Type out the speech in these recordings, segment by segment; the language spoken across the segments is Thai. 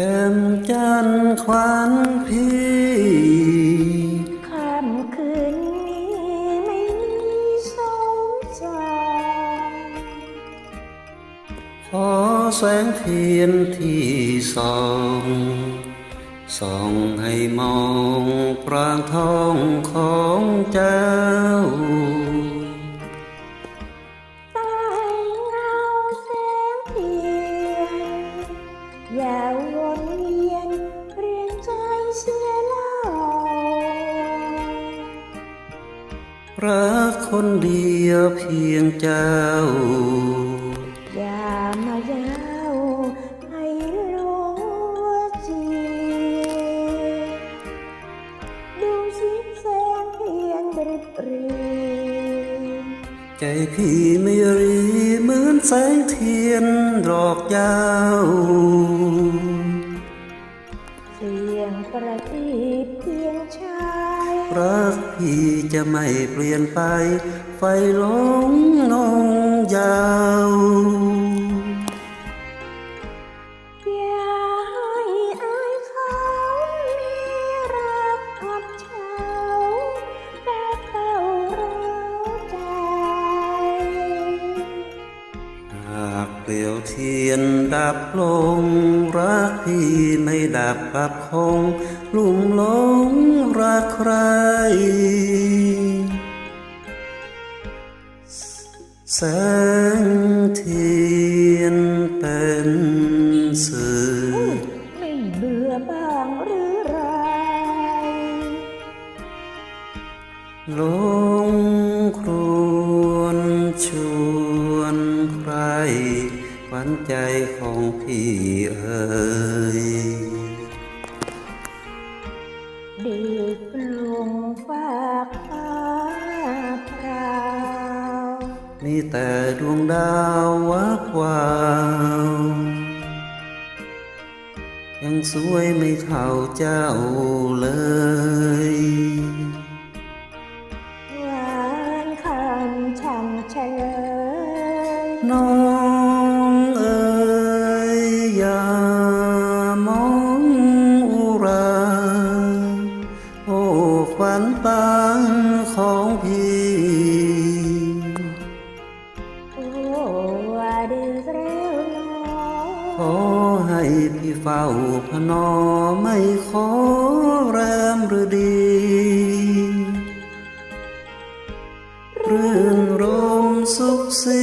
จมจันทร์ควันพี่ค่ำคืนนี้ไม่มีสองใจขอแสงเทียนที่ส่องส่องให้มองปรางทองของเจ้าใต้เงาแสงเทียนอย่าว รักคนเดียวเพียงเจ้า อย่ามายาวให้รู้ว่าจีดูสิแสงเทียนบริบรีใจพี่ไม่รีเหมือนแสงเทียนดอกยาวเสียงประทีปเพียงชาย รักพี่จะไม่เปลี่ยนไป ไฟหลงนงยาวอย่าให้อายเขามีรักกับเช้าแต่เข้าเราใจหากเปลวเทียนดับลง รักพี่ไม่ดับกลับคง ลุ่มหลงรักใคร แสงเทียนเป็นสื่อไม่เบื่อบ้างหรือไรหลงครวนชวนใครขวัญใจของพี่เอ๋ย ดีกลุงฝากฟ้าพราวมีแต่ดวงดาววับวาวยังสวยไม่เท่าเจ้าเลย หวานคำช่ำเฉลยน้อง ของพี่โอ้ว่าดื้อเร็วขอให้พี่เฝ้าพนอไม่ขอแรมหรือดีรื่นรมสุขสี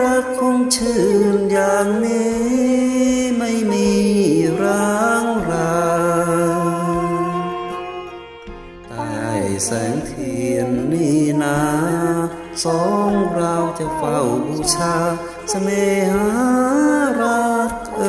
รักคงชื่นอย่างนี้ไม่มีร้างราใต้แสงเที ยนนี่นาสองเราจะเฝ้าบูชาสเสน่หารักเอ